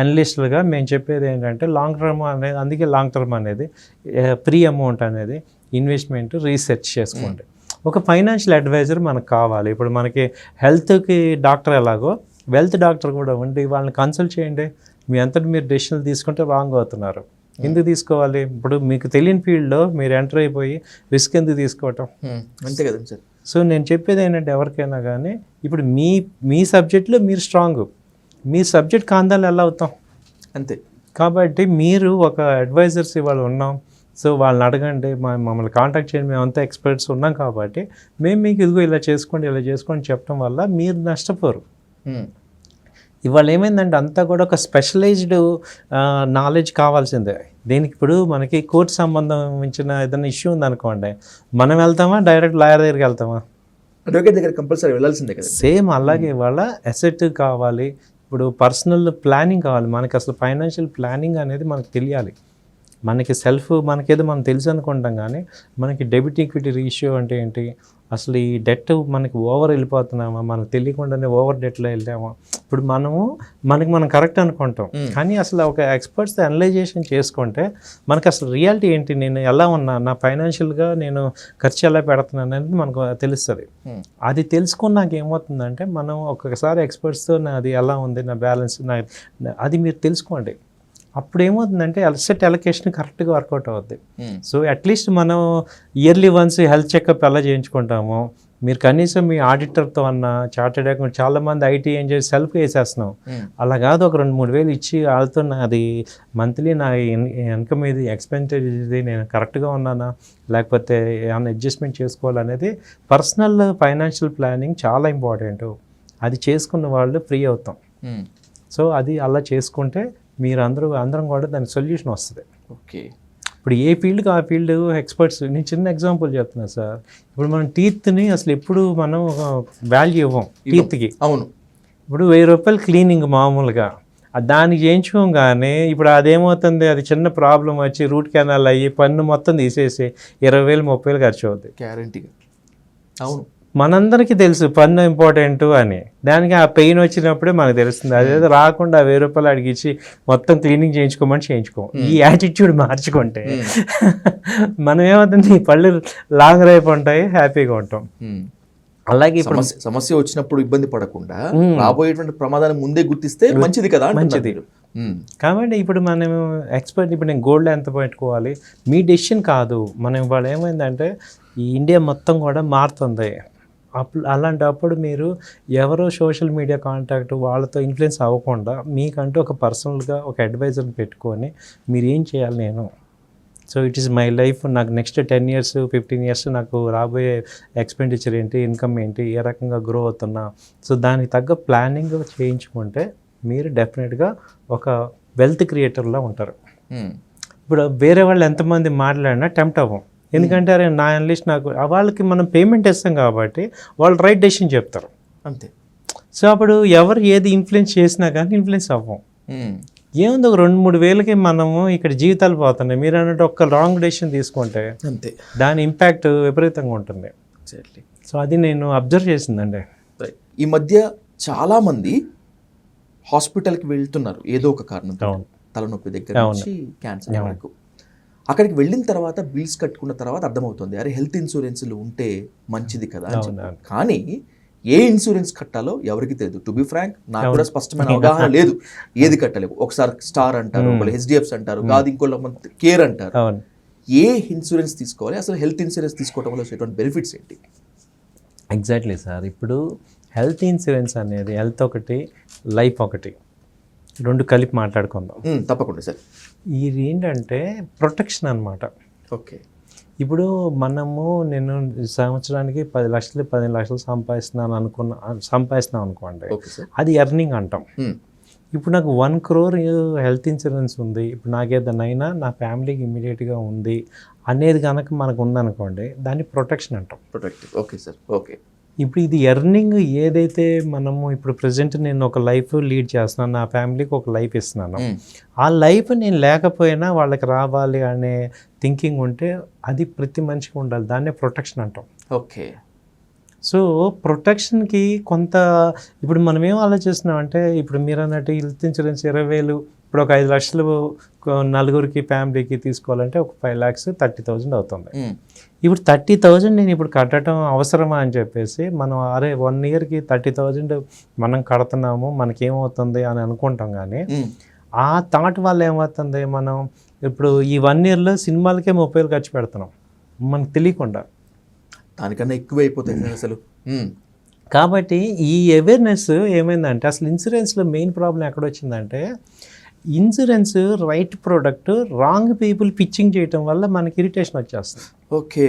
అనలిస్టులుగా మేము చెప్పేది ఏంటంటే లాంగ్ టర్మ్ అనేది అందుకే లాంగ్ టర్మ్ అనేది ప్రీ అమౌంట్ అనేది ఇన్వెస్ట్మెంట్ రీసెర్చ్ చేసుకోండి. ఒక ఫైనాన్షియల్ అడ్వైజర్ మనకు కావాలి. ఇప్పుడు మనకి హెల్త్కి డాక్టర్ ఎలాగో వెల్త్ డాక్టర్ కూడా ఉండి వాళ్ళని కన్సల్ట్ చేయండి. మీ అంతటి మీరు డెసిషన్లు తీసుకుంటే రాంగ్ అవుతున్నారు. ఎందుకు తీసుకోవాలి? ఇప్పుడు మీకు తెలియని ఫీల్డ్లో మీరు ఎంటర్ అయిపోయి రిస్క్ ఎందుకు తీసుకోవటం? అంతే కదండి సార్. సో నేను చెప్పేది ఏంటంటే ఎవరికైనా కానీ ఇప్పుడు మీ మీ సబ్జెక్ట్లో మీరు స్ట్రాంగ్. మీ సబ్జెక్ట్ కాందాలు ఎలా అవుతాం? అంతే. కాబట్టి మీరు ఒక అడ్వైజర్స్ ఇవాళ ఉన్నాం. సో వాళ్ళని అడగండి మా మమ్మల్ని కాంటాక్ట్ చేయండి మేమంతా ఎక్స్పర్ట్స్ ఉన్నాం కాబట్టి మేము మీకు ఇదిగో ఇలా చేసుకోండి ఇలా చేసుకోండి చెప్పడం వల్ల మీరు నష్టపోరు. ఇవాళ ఏమైందంటే అంతా కూడా ఒక స్పెషలైజ్డ్ నాలెడ్జ్ కావాల్సిందే. దీనికి ఇప్పుడు మనకి కోర్టు సంబంధించిన ఏదైనా ఇష్యూ ఉందనుకోండి మనం వెళ్తామా డైరెక్ట్ లాయర్ దగ్గరికి వెళ్తామా? అడ్వకేట్ దగ్గర కంపల్సరీ వెళ్ళాల్సిందే కదా. సేమ్ అలాగే ఇవాళ అసెట్ కావాలి ఇప్పుడు పర్సనల్ ప్లానింగ్ కావాలి మనకి అసలు ఫైనాన్షియల్ ప్లానింగ్ అనేది మనకు తెలియాలి. మనకి సెల్ఫ్ మనకేదో మనం తెలుసు అనుకుంటాం కానీ మనకి డెబిట్ ఈక్విటీ రేషియో అంటే ఏంటి? అసలు ఈ డెట్ మనకి ఓవర్ వెళ్ళిపోతున్నామా? మనకు తెలియకుండానే ఓవర్ డెట్లో వెళ్ళామా? ఇప్పుడు మనము మనకి మనం కరెక్ట్ అనుకుంటాం. కానీ అసలు ఒక ఎక్స్పర్ట్స్ అనలైజేషన్ చేసుకుంటే మనకి అసలు రియాలిటీ ఏంటి? నేను ఎలా ఉన్నా? నా ఫైనాన్షియల్గా నేను ఖర్చు ఎలా పెడుతున్నాను అనేది మనకు తెలుస్తుంది. అది తెలుసుకున్నాక ఏమవుతుందంటే మనం ఒక్కొక్కసారి ఎక్స్పర్ట్స్తో నాది ఎలా ఉంది? నా బ్యాలెన్స్ నా నా- అది మీరు తెలుసుకోండి. అప్పుడు ఏమవుతుందంటే అలసెట్ అలొకేషన్ కరెక్ట్గా వర్కౌట్ అవుద్ది. ఉమ్, సో అట్లీస్ట్ మనం ఇయర్లీ వన్స్ హెల్త్ చెకప్ ఎలా చేయించుకుంటాము మీరు కనీసం మీ ఆడిటర్తో అన్న చార్టెడ్ అకౌంట్ చాలామంది ఐటీ ఏం చేసి సెల్ఫ్ వేసేస్తున్నాం ఉమ్, అలా కాదు ఒక రెండు మూడు వేలు ఇచ్చి వాళ్ళతో అది మంత్లీ నా ఇన్కమ్ ఇది ఎక్స్పెండిచర్ ఇది నేను కరెక్ట్గా ఉన్నానా లేకపోతే ఏమైనా అడ్జస్ట్మెంట్ చేసుకోవాలనేది పర్సనల్ ఫైనాన్షియల్ ప్లానింగ్ చాలా ఇంపార్టెంట్ అది చేసుకున్న వాళ్ళు ఫ్రీ అవుతాం. ఉమ్, సో అది అలా చేసుకుంటే మీరు అందరూ అందరం కూడా దానికి సొల్యూషన్ వస్తుంది. ఓకే. ఇప్పుడు ఏ ఫీల్డ్కి ఆ ఫీల్డ్ ఎక్స్పర్ట్స్ నేను చిన్న ఎగ్జాంపుల్ చెప్తున్నా సార్. ఇప్పుడు మనం టీత్ని అసలు ఎప్పుడు మనం వాల్యూ ఇవ్వం టీత్కి. అవును. ఇప్పుడు వెయ్యి రూపాయలు క్లీనింగ్ మామూలుగా ఆ దానికి చేయించుకోగానే ఇప్పుడు అదేమవుతుంది అది చిన్న ప్రాబ్లం వచ్చి రూట్ కెనాల్ అయ్యి పన్ను మొత్తం తీసేసి ఇరవై వేలు ముప్పై వేలు ఖర్చు అవుతుంది గ్యారంటీగా. అవును. మనందరికీ తెలుసు పన్ను ఇంపార్టెంట్ అని. దానికి ఆ పెయిన్ వచ్చినప్పుడే మనకు తెలుస్తుంది. అదేదో రాకుండా వెయ్యి రూపాయలు అడిగించి మొత్తం క్లీనింగ్ చేయించుకోమని చేయించుకోం. ఈ యాటిట్యూడ్ మార్చుకుంటే మనం ఏమవుతుంది ఈ పళ్ళు లాంగ్ రైప్ ఉంటాయి హ్యాపీగా ఉంటాం. అలాగే ఇప్పుడు సమస్య వచ్చినప్పుడు ఇబ్బంది పడకుండా రాబోయేటువంటి ప్రమాదాన్ని ముందే గుర్తిస్తే మంచిది కదా మంచిది. కాబట్టి ఇప్పుడు మనం ఎక్స్పర్ట్ ఇప్పుడు నేను గోల్డ్ ఎంత పెట్టుకోవాలి? మీ డెసిషన్ కాదు. మనం ఇవాళ ఏమైందంటే ఈ ఇండియా మొత్తం కూడా మారుతుంది. అప్పుడు అలాంటప్పుడు మీరు ఎవరో సోషల్ మీడియా కాంటాక్ట్ వాళ్ళతో ఇన్ఫ్లుయెన్స్ అవ్వకుండా మీకంటూ ఒక పర్సనల్గా ఒక అడ్వైజర్ని పెట్టుకొని మీరు ఏం చేయాలి నేను? So it is my life నాకు next ten years fifteen years నాకు రాబోయే ఎక్స్పెండిచర్ ఏంటి ఇన్కమ్ ఏంటి ఏ రకంగా గ్రో అవుతున్నా. సో దానికి తగ్గ ప్లానింగ్ చేయించుకుంటే మీరు డెఫినెట్గా ఒక వెల్త్ క్రియేటర్లా ఉంటారు. ఇప్పుడు వేరే వాళ్ళు ఎంతమంది మాట్లాడినా టెంప్ట్ అవ్వం. ఎందుకంటే అరే నా అనలిస్ట్ నాకు వాళ్ళకి మనం పేమెంట్ ఇస్తాం కాబట్టి వాళ్ళు రైట్ డెసిషన్ చెప్తారు. అంతే. సో అప్పుడు ఎవరు ఏది ఇన్ఫ్లుయెన్స్ చేసినా కానీ ఇన్ఫ్లుయెన్స్ అవ్వం. ఏముంది ఒక రెండు మూడు వేలకి మనము ఇక్కడ జీవితాలు పోతున్నాయి. మీరు అన్నట్టు ఒక్క రాంగ్ డెసిషన్ తీసుకుంటే అంతే. దాని ఇంపాక్ట్ విపరీతంగా ఉంటుంది. ఎగ్జాక్ట్లీ సో అది నేను అబ్జర్వ్ చేసిందండి. ఈ మధ్య చాలా మంది హాస్పిటల్కి వెళ్తున్నారు. ఏదో ఒక కారణంతో. అవును. తలనొప్పి దగ్గర. నుంచి క్యాన్సర్ వరకు. అక్కడికి వెళ్ళిన తర్వాత బిల్స్ కట్టుకున్న తర్వాత అర్థమవుతుంది. అరే హెల్త్ ఇన్సూరెన్స్లు ఉంటే మంచిది కదా. కానీ ఏ ఇన్సూరెన్స్ కట్టాలో ఎవరికి తెలియదు. టు బి ఫ్రాంక్ నాకు కూడా స్పష్టమైన అవగాహన లేదు. ఏది కట్టలేవు. ఒకసారి స్టార్ అంటారు ఒకళ్ళు హెచ్డిఎఫ్స్ అంటారు కాదు ఇంకోళ్ళు కేర్ అంటారు. ఏ ఇన్సూరెన్స్ తీసుకోవాలి? అసలు హెల్త్ ఇన్సూరెన్స్ తీసుకోవడం వల్ల వచ్చేటువంటి బెనిఫిట్స్ ఏంటి? ఎగ్జాక్ట్లీ సార్ ఇప్పుడు హెల్త్ ఇన్సూరెన్స్ అనేది హెల్త్ ఒకటి లైఫ్ ఒకటి. రెండు కలిపి మాట్లాడుకుందాం. తప్పకుండా సార్ ఇది ఏంటంటే ప్రొటెక్షన్ అన్నమాట. ఓకే. ఇప్పుడు మనము నేను సంవత్సరానికి పది లక్షలు పదిహేను లక్షలు సంపాదిస్తున్నాను అనుకున్న సంపాదిస్తున్నాం అనుకోండి. అది ఎర్నింగ్ అంటాం. ఇప్పుడు నాకు వన్ క్రోర్ హెల్త్ ఇన్సూరెన్స్ ఉంది. ఇప్పుడు నాకేదైనా నా ఫ్యామిలీకి ఇమీడియట్గా ఉంది అనేది కనుక మనకు ఉందనుకోండి దాన్ని ప్రొటెక్షన్ అంటాం. ప్రొటెక్టివ్. Okay sir. ఓకే. ఇప్పుడు ఇది ఎర్నింగ్ ఏదైతే మనము ఇప్పుడు ప్రజెంట్ నేను ఒక లైఫ్ లీడ్ చేస్తున్నాను నా ఫ్యామిలీకి ఒక లైఫ్ ఇస్తున్నాను. ఆ లైఫ్ నేను లేకపోయినా వాళ్ళకి రావాలి అనే థింకింగ్ ఉంటే అది ప్రతి మనిషికి ఉండాలి. దాన్నే ప్రొటెక్షన్ అంటాం. ఓకే. సో ప్రొటెక్షన్కి కొంత ఇప్పుడు మనం ఏం ఆలోచిస్తున్నాం అంటే ఇప్పుడు మీరు అన్నట్టు హెల్త్ ఇన్సూరెన్స్ ఇరవై వేలు ఇప్పుడు ఒక ఐదు లక్షలు నలుగురికి ఫ్యామిలీకి తీసుకోవాలంటే ఒక ఫైవ్ ల్యాక్స్ థర్టీ థౌజండ్ అవుతుంది. ఇప్పుడు థర్టీ థౌజండ్ నేను ఇప్పుడు కట్టడం అవసరమా అని చెప్పేసి మనం అరే వన్ ఇయర్కి థర్టీ థౌజండ్ మనం కడుతున్నాము మనకేమవుతుంది అని అనుకుంటాం కానీ ఆ థాట్ వల్ల ఏమవుతుంది మనం? ఇప్పుడు ఈ వన్ ఇయర్లో సినిమాలకే ముప్పై వేలు ఖర్చు పెడుతున్నాం. మనకు తెలియకుండా. దానికన్నా ఎక్కువ అయిపోతాయి సార్ అసలు కాబట్టి ఈ అవేర్నెస్ ఏమైందంటే అసలు ఇన్సూరెన్స్లో మెయిన్ ప్రాబ్లం ఎక్కడ వచ్చిందంటే insurance right product wrong people pitching చేయటం వల్ల మనకి ఇరిటేషన్ వచ్చేస్తుంది. ఓకే.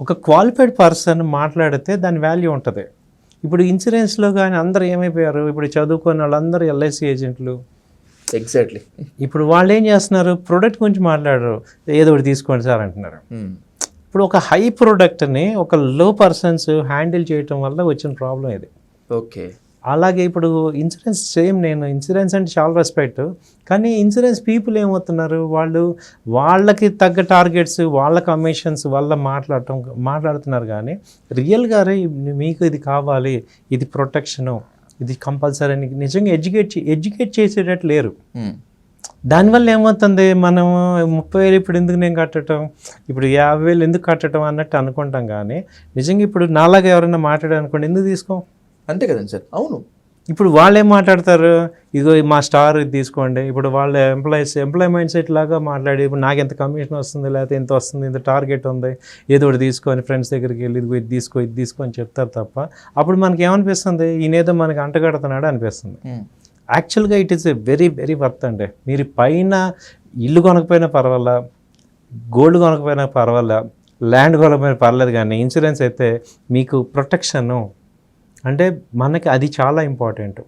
ఒక క్వాలిఫైడ్ పర్సన్ మాట్లాడితే దాని వాల్యూ ఉంటుంది. ఇప్పుడు ఇన్సూరెన్స్లో కానీ అందరూ ఏమైపోయారు? ఇప్పుడు చదువుకున్న వాళ్ళందరూ ఎల్ఐసి ఏజెంట్లు ఎగ్జాక్ట్లీ ఇప్పుడు వాళ్ళు ఏం చేస్తున్నారు? ప్రోడక్ట్ గురించి మాట్లాడరు. ఏదో ఒకటి తీసుకోండి సార్ అంటున్నారు. ఇప్పుడు ఒక హై ప్రోడక్ట్ని ఒక లో పర్సన్స్ హ్యాండిల్ చేయటం వల్ల వచ్చిన ప్రాబ్లం ఇది. ఓకే. అలాగే ఇప్పుడు ఇన్సూరెన్స్ సేమ్ నేను ఇన్సూరెన్స్ అంటే చాలా రెస్పెక్ట్ కానీ ఇన్సూరెన్స్ పీపుల్ ఏమవుతున్నారు? వాళ్ళు వాళ్ళకి తగ్గ టార్గెట్స్ వాళ్ళ కమిషన్స్ వల్ల మాట్లాడటం మాట్లాడుతున్నారు కానీ రియల్గా రే మీకు ఇది కావాలి ఇది ప్రొటెక్షను ఇది కంపల్సరీ అని నిజంగా ఎడ్యుకేట్ ఎడ్యుకేట్ చేసేటట్టు లేరు. దానివల్ల ఏమవుతుంది? మనం ముప్పై వేలు ఇప్పుడు ఎందుకు నేను కట్టడం ఇప్పుడు యాభై వేలు ఎందుకు కట్టడం అన్నట్టు అనుకుంటాం కానీ నిజంగా ఇప్పుడు నాలాగా ఎవరైనా మాట్లాడారనుకోండి ఎందుకు తీసుకోం? అంతే కదండి సార్. అవును. ఇప్పుడు వాళ్ళు ఏం మాట్లాడతారు? ఇగో మా స్టార్ ఇది తీసుకోండి. ఇప్పుడు వాళ్ళ ఎంప్లాయీస్ ఎంప్లాయ్ మైండ్ సెట్ లాగా మాట్లాడి ఇప్పుడు నాకు ఎంత కమిషన్ వస్తుంది లేకపోతే ఎంత వస్తుంది ఇంత టార్గెట్ ఉంది ఏదో ఒకటి తీసుకొని ఫ్రెండ్స్ దగ్గరికి వెళ్ళి ఇదిగో ఇది తీసుకో ఇది తీసుకో అని చెప్తారు తప్ప అప్పుడు మనకి ఏమనిపిస్తుంది ఈయనేదో మనకి అంటగడుతున్నాడు అనిపిస్తుంది. యాక్చువల్గా it is a very very worth అండి. మీరు పైన ఇల్లు కొనకపోయినా పర్వాలా గోల్డ్ కొనకపోయినా పర్వాలా ల్యాండ్ కొనకపోయినా పర్లేదు కానీ ఇన్సూరెన్స్ అయితే మీకు ప్రొటెక్షను అంటే మనకి అది చాలా ఇంపార్టెంట్.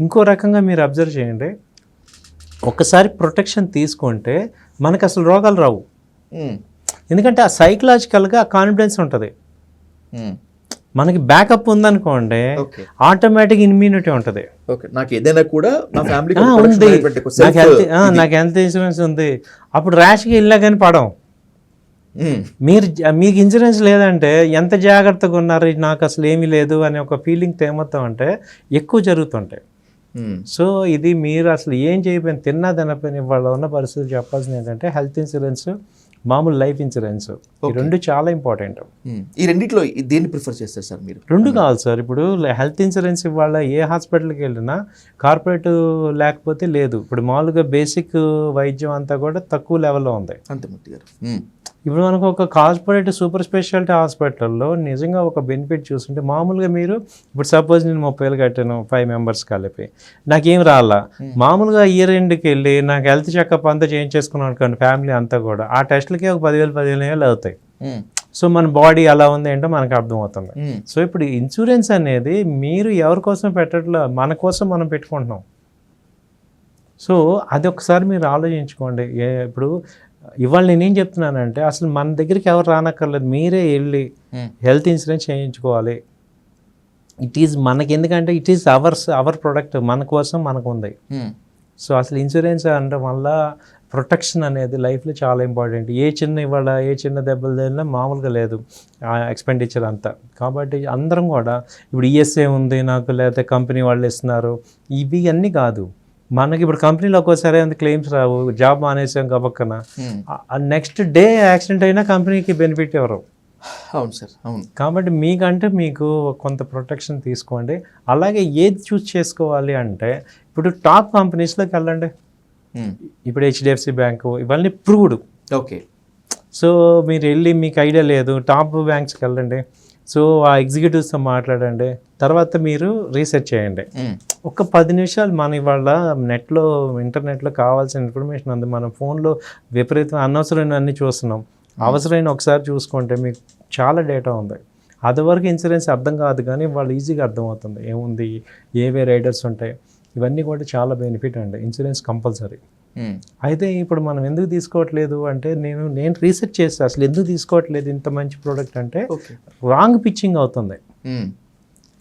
ఇంకో రకంగా మీరు అబ్జర్వ్ చేయండి. ఒకసారి ప్రొటెక్షన్ తీసుకుంటే మనకు అసలు రోగాలు రావు. ఎందుకంటే ఆ సైకలాజికల్గా కాన్ఫిడెన్స్ ఉంటుంది. మనకి బ్యాకప్ ఉందనుకోండి ఆటోమేటిక్ ఇమ్యూనిటీ ఉంటుంది. ఓకే. నాకు ఏదైనా కూడా నా ఫ్యామిలీ ఉంది. నాకు హెల్త్ నాకు హెల్త్ ఇన్సూరెన్స్ ఉంది. అప్పుడు ర్యాష్కి వెళ్ళా కానీ పడం మీరు జ- మీకు ఇన్సూరెన్స్ లేదంటే ఎంత జాగ్రత్తగా ఉన్నారు? నాకు అసలు ఏమీ లేదు అనే ఒక ఫీలింగ్ ఏమవుతామంటే ఎక్కువ జరుగుతుంటాయి. సో ఇది మీరు అసలు ఏం చేయకపోయినా తిన్నా తినపోయిన వాళ్ళ ఉన్న పరిస్థితి చెప్పాల్సింది ఏంటంటే హెల్త్ ఇన్సూరెన్స్ మామూలు లైఫ్ ఇన్సూరెన్స్ ఈ రెండు చాలా ఇంపార్టెంట్ ఈ రెండిట్లో దేన్ని ప్రిఫర్ చేస్తారు సార్ మీరు? రెండు కావాలి సార్. ఇప్పుడు హెల్త్ ఇన్సూరెన్స్ ఇవాళ ఏ హాస్పిటల్కి వెళ్ళినా కార్పొరేట్ లేకపోతే లేదు. ఇప్పుడు మామూలుగా బేసిక్ వైద్యం అంతా కూడా తక్కువ లెవెల్లో ఉంది. అంతమూర్తి గారు. ఇప్పుడు మనకు ఒక కార్పొరేట్ సూపర్ స్పెషాలిటీ హాస్పిటల్లో నిజంగా ఒక బెనిఫిట్ చూస్తుంటే మామూలుగా మీరు ఇప్పుడు సపోజ్ నేను ముప్పై వేలు కట్టాను ఫైవ్ మెంబర్స్ కలిపి. నాకేం రాలా? మామూలుగా ఇయర్ ఎండ్కి వెళ్ళి నాకు హెల్త్ చెకప్ అంతా చేయించేసుకున్నాను అనుకోండి ఫ్యామిలీ అంతా కూడా. ఆ టెస్ట్లకి ఒక పదివేలు పదిహేను వేలు అవుతాయి. ఉమ్, సో మన బాడీ ఎలా ఉంది ఏంటో మనకు అర్థమవుతుంది. ఉమ్, సో ఇప్పుడు ఇన్సూరెన్స్ అనేది మీరు ఎవరి కోసం పెట్టట్లే మన కోసం మనం పెట్టుకుంటున్నాం. సో అది ఒకసారి మీరు ఆలోచించుకోండి. ఇప్పుడు ఇవాళ నేనేం చెప్తున్నానంటే అసలు మన దగ్గరికి ఎవరు రానక్కర్లేదు. మీరే వెళ్ళి ఉమ్, హెల్త్ ఇన్సూరెన్స్ చేయించుకోవాలి. ఇట్ ఈజ్ మనకి ఎందుకంటే it is ours our product మన కోసం మనకు ఉంది. సో అసలు ఇన్సూరెన్స్ అనడం వల్ల ప్రొటెక్షన్ అనేది లైఫ్లో చాలా ఇంపార్టెంట్. ఏ చిన్న ఇవాళ ఏ చిన్న దెబ్బలు తగిలినా మామూలుగా లేదు ఆ ఎక్స్పెండిచర్ అంతా. కాబట్టి అందరం కూడా ఇప్పుడు ఈఎస్ఏ ఉంది నాకు లేకపోతే కంపెనీ వాళ్ళు ఇస్తున్నారు. ఇవి అన్నీ కాదు. మనకి ఇప్పుడు కంపెనీలో ఒక్కోసారి అంత క్లెయిమ్స్ రావు జాబ్ మానేసాం గబక్కన. ఉమ్. నెక్స్ట్ డే యాక్సిడెంట్ అయినా కంపెనీకి బెనిఫిట్ ఎవరు? అవును సార్ అవును. కాబట్టి మీకంటే మీకు కొంత ప్రొటెక్షన్ తీసుకోండి. అలాగే ఏది చూస్ చేసుకోవాలి అంటే ఇప్పుడు టాప్ కంపెనీస్లోకి వెళ్ళండి. ఉమ్, ఇప్పుడు హెచ్డిఎఫ్సి బ్యాంకు ఇవన్నీ ప్రూవ్డ్ ఓకే సో మీరు వెళ్ళి మీకు ఐడియా లేదు టాప్ బ్యాంక్స్కి వెళ్ళండి. సో ఆ ఎగ్జిక్యూటివ్స్తో మాట్లాడండి. తర్వాత మీరు రీసెర్చ్ చేయండి. ఒక పది నిమిషాలు మన ఇవాళ నెట్లో ఇంటర్నెట్లో కావాల్సిన ఇన్ఫర్మేషన్ ఉంది మన ఫోన్లో విపరీతం అనవసరమైన అన్ని చూస్తున్నాం. అవసరమైన ఒకసారి చూసుకుంటే మీకు చాలా డేటా ఉంది. అదివరకు ఇన్సూరెన్స్ అర్థం కాదు కానీ వాళ్ళు ఈజీగా అర్థమవుతుంది. ఏముంది? ఏవే రైడర్స్ ఉంటాయి? ఇవన్నీ కూడా చాలా బెనిఫిట్ అండి. Insurance compulsory. అయితే ఇప్పుడు మనం ఎందుకు తీసుకోవట్లేదు అంటే నేను నేను రీసెర్చ్ చేస్తే. అసలు ఎందుకు తీసుకోవట్లేదు ఇంత మంచి ప్రోడక్ట్ అంటే రాంగ్ పిచ్చింగ్ అవుతుంది. ఉమ్,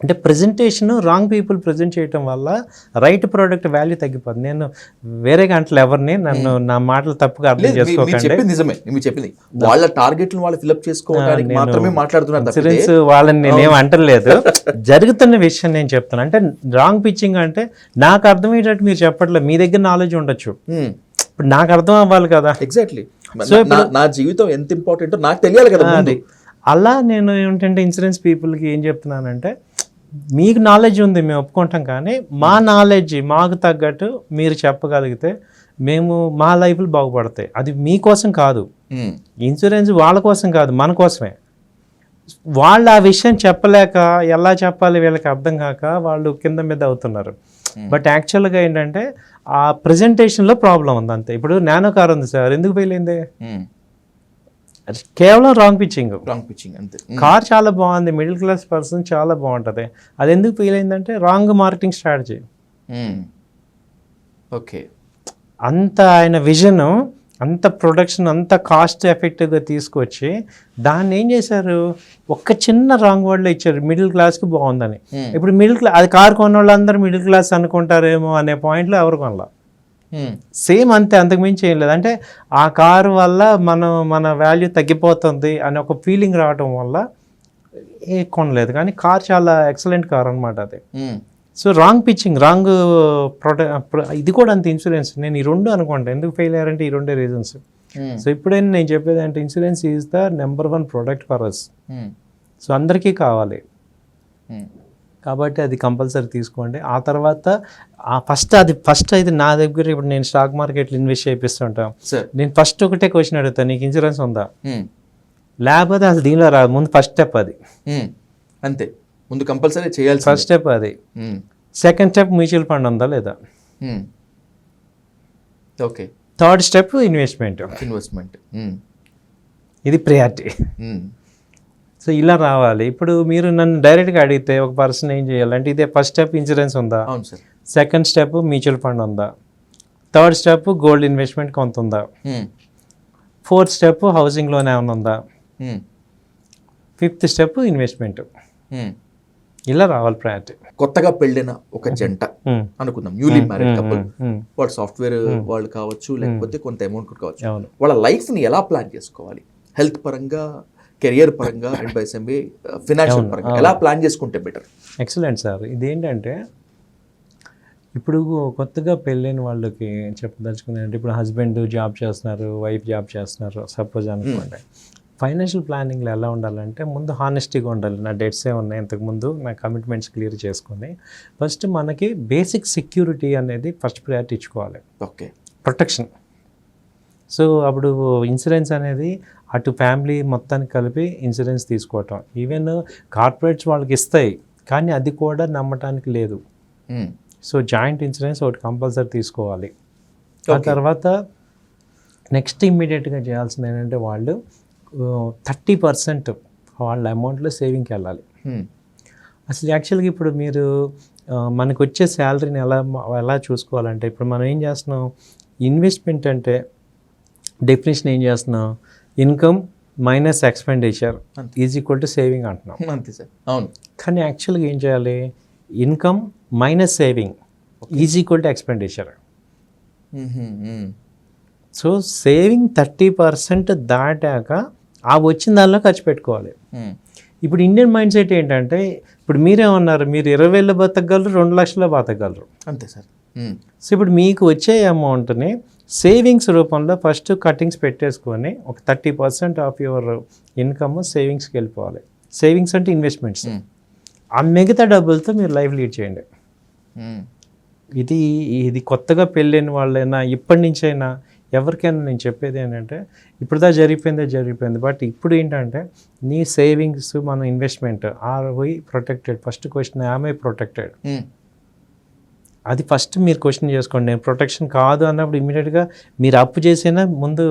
అంటే ప్రజెంటేషన్ రాంగ్ పీపుల్ ప్రజెంట్ చేయటం వల్ల రైట్ ప్రోడక్ట్ వాల్యూ తగ్గిపోతుంది నేను వేరే గంటలు ఎవరిని నన్ను నా మాటలు తప్పుగా అర్థం చేసుకోకండి. నిజమే. మీరు చెప్పింది. వాళ్ళ టార్గెట్లు వాళ్ళు ఫిల్అప్ చేసుకోవడానికి నేను మాత్రమే మాట్లాడుతున్నారు వాళ్ళని నేనేం అంటలేదు. జరుగుతున్న విషయం నేను చెప్తాను అంటే రాంగ్ పిచ్చింగ్ అంటే నాకు అర్థమయ్యేటట్టు మీరు చెప్పట్లేదు. మీ దగ్గర నాలెడ్జ్ ఉండొచ్చు. ఉమ్, ఇప్పుడు నాకు అర్థం అవ్వాలి కదా. ఎగ్జాక్ట్లీ నా- నా జీవితం ఎంత ఇంపార్టెంటో నాకు తెలియాలి కదా అలా నేను ఏంటంటే ఇన్సూరెన్స్ పీపుల్కి ఏం చెప్తున్నానంటే మీకు నాలెడ్జ్ ఉంది మేము ఒప్పుకుంటాం కానీ మా నాలెడ్జ్ మాకు తగ్గట్టు మీరు చెప్పగలిగితే మేము మా లైఫ్లు బాగుపడతాయి. అది మీకోసం కాదు. ఇన్సూరెన్స్ వాళ్ళ కోసం కాదు మన కోసమే. వాళ్ళు ఆ విషయం చెప్పలేక ఎలా చెప్పాలి వీళ్ళకి అర్థం కాక వాళ్ళు కింద మీద అవుతున్నారు. బట్ యాక్చువల్గా ఏంటంటే ఆ ప్రజెంటేషన్లో ప్రాబ్లం ఉంది అంతే. ఇప్పుడు నానో కార్ ఉంది సార్ ఎందుకు ఉమ్, అది కేవలం రాంగ్ పిచ్చింగ్ రాంగ్ పిచ్చింగ్ అంతే. కార్ చాలా బాగుంది. మిడిల్ క్లాస్ పర్సన్ చాలా బాగుంటుంది. అది ఎందుకు ఫెయిల్ అయిందంటే రాంగ్ మార్కెటింగ్ స్ట్రాటజీ ఓకే అంత ఆయన విజన్ అంత ప్రొడక్షన్ అంత కాస్ట్ ఎఫెక్టివ్గా తీసుకొచ్చి దాన్ని ఏం చేశారు? ఒక్క చిన్న రాంగ్ వర్డ్లో ఇచ్చారు. మిడిల్ క్లాస్కి బాగుందని. ఉమ్, ఇప్పుడు మిడిల్ క్లాస్ అది కార్ కొన్న వాళ్ళందరూ మిడిల్ క్లాస్ అనుకుంటారేమో అనే పాయింట్లో ఎవరు కొనలా? సేమ్ అంతే అంతకుమించి ఏం లేదు. అంటే ఆ కారు వల్ల మనం మన వాల్యూ తగ్గిపోతుంది అనే ఒక ఫీలింగ్ రావటం వల్ల ఏ కొనలేదు. కానీ కార్ చాలా ఎక్సలెంట్ కార్ అనమాట అది. So wrong pitching wrong product ఇది కూడా అంత ఇన్సూరెన్స్ నేను ఈ రెండు అనుకుంటా. ఎందుకు ఫెయిల్ అయ్యారంటే ఈ రెండే రీజన్స్ సో ఇప్పుడైనా నేను చెప్పేది అంటే insurance is the number one product for us so అందరికీ కావాలి. ఉమ్, కాబట్టి అది కంపల్సరీ తీసుకోండి. ఆ తర్వాత ఆ ఫస్ట్ అది ఫస్ట్ అయితే నా దగ్గర ఇప్పుడు నేను స్టాక్ మార్కెట్లో ఇన్వెస్ట్ చేపిస్తుంటాం సార్. నేను ఫస్ట్ ఒకటే క్వశ్చన్ అడుగుతాను నీకు ఇన్సూరెన్స్ ఉందా? లేకపోతే అసలు దీనిలో రాదు ముందు ఫస్ట్ స్టెప్ అది. అంతే. ముందు కంపల్సరీ చేయాల్సి ఫస్ట్ స్టెప్ అది. సెకండ్ స్టెప్ మ్యూచువల్ ఫండ్ ఉందా లేదా? Okay. Third step investment. Investment. ఇది ప్రియారిటీ. సో ఇలా రావాలి. ఇప్పుడు మీరు నన్ను డైరెక్ట్గా అడిగితే ఒక పర్సన్ ఏం చేయాలంటే ఇదే ఫస్ట్ స్టెప్ ఇన్సూరెన్స్ ఉందా? అవును sir. Second step mutual fund ఉందా? థర్డ్ స్టెప్ గోల్డ్ ఇన్వెస్ట్మెంట్ కొంత ఉందా? ఫోర్త్ స్టెప్ హౌసింగ్ లోన్ ఏమైనా ఉందా? Fifth step investment. ఇలా రావాలి ప్రయారిటీ. కొత్తగా పెళ్ళిన ఒక జంట అనుకుందాం. Newly married couple. వాళ్ళు సాఫ్ట్వేర్ వాళ్ళు కావచ్చు లేకపోతే కొంత అమౌంట్ కావచ్చు. వాళ్ళ లైఫ్ని ఎలా ప్లాన్ చేసుకోవాలి? హెల్త్ పరంగా కెరియర్ పరంగా అండ్ బై సెమ్ ఫినాన్షియల్ పరంగా. ఎలా ప్లాన్ చేసుకుంటే బెటర్ ఎక్సలెంట్ సార్ ఇదేంటంటే ఇప్పుడు కొత్తగా పెళ్ళైన వాళ్ళకి చెప్పదలుచుకుంది అంటే ఇప్పుడు హస్బెండ్ జాబ్ చేస్తున్నారు వైఫ్ జాబ్ చేస్తున్నారు సపోజ్ అనుకోండి. ఫైనాన్షియల్ ప్లానింగ్లో ఎలా ఉండాలంటే ముందు హానెస్టీగా ఉండాలి. నా డెట్స్ ఏ ఉన్నాయి ఇంతకుముందు నా కమిట్మెంట్స్ క్లియర్ చేసుకొని ఫస్ట్ మనకి బేసిక్ సెక్యూరిటీ అనేది ఫస్ట్ ప్రయారిటీ ఇచ్చుకోవాలి. ఓకే ప్రొటెక్షన్ సో అప్పుడు ఇన్సూరెన్స్ అనేది అటు ఫ్యామిలీ మొత్తానికి కలిపి ఇన్సూరెన్స్ తీసుకోవటం. ఈవెన్ కార్పొరేట్స్ వాళ్ళకి ఇస్తాయి కానీ అది కూడా నమ్మటానికి లేదు. సో జాయింట్ ఇన్సూరెన్స్ ఒకటి కంపల్సరీ తీసుకోవాలి. ఆ తర్వాత నెక్స్ట్ ఇమ్మీడియట్గా చేయాల్సింది ఏంటంటే వాళ్ళు థర్టీ పర్సెంట్ వాళ్ళ అమౌంట్లో సేవింగ్కి వెళ్ళాలి. అసలు యాక్చువల్గా ఇప్పుడు మీరు మనకు వచ్చే శాలరీని ఎలా ఎలా చూసుకోవాలంటే ఇప్పుడు మనం ఏం చేస్తున్నాం? ఇన్వెస్ట్మెంట్ అంటే డెఫినేషన్ ఏం చేస్తున్నాం? Income minus expenditure is equal to saving అంటున్నాం. అంతే సార్. అవును. కానీ యాక్చువల్గా ఏం చేయాలి? Income minus saving is equal to expenditure. So saving thirty percent దాటాక ఆ వచ్చిన దానిలో ఖర్చు పెట్టుకోవాలి. ఇప్పుడు ఇండియన్ మైండ్ సెట్ ఏంటంటే ఇప్పుడు మీరేమన్నారు మీరు ఇరవై వేలు బతకగలరు రెండు లక్షలు బతకగలరు. అంతే సార్. సో ఇప్పుడు మీకు వచ్చే అమౌంట్ని సేవింగ్స్ రూపంలో ఫస్ట్ కటింగ్స్ పెట్టేసుకొని ఒక thirty percent of your income సేవింగ్స్కి వెళ్ళిపోవాలి సేవింగ్స్ అంటే ఇన్వెస్ట్మెంట్స్ మ్మ్. ఆ మిగతా డబ్బులతో మీరు లైఫ్ లీడ్ చేయండి మ్మ్. ఇది ఇది కొత్తగా పెళ్ళైన వాళ్ళైనా ఇప్పటి నుంచైనా ఎవరికైనా నేను చెప్పేది ఏంటంటే ఇప్పుడుదా జరిగిపోయిందే జరిగిపోయింది బట్ ఇప్పుడు ఏంటంటే నీ సేవింగ్స్ మన investment are why protected first question ఆమె ప్రొటెక్టెడ్. అది ఫస్ట్ మీరు క్వశ్చన్ చేసుకోండి. నేను ప్రొటెక్షన్ కాదు అన్నప్పుడు ఇమీడియట్గా మీరు అప్పు చేసినా? ముందు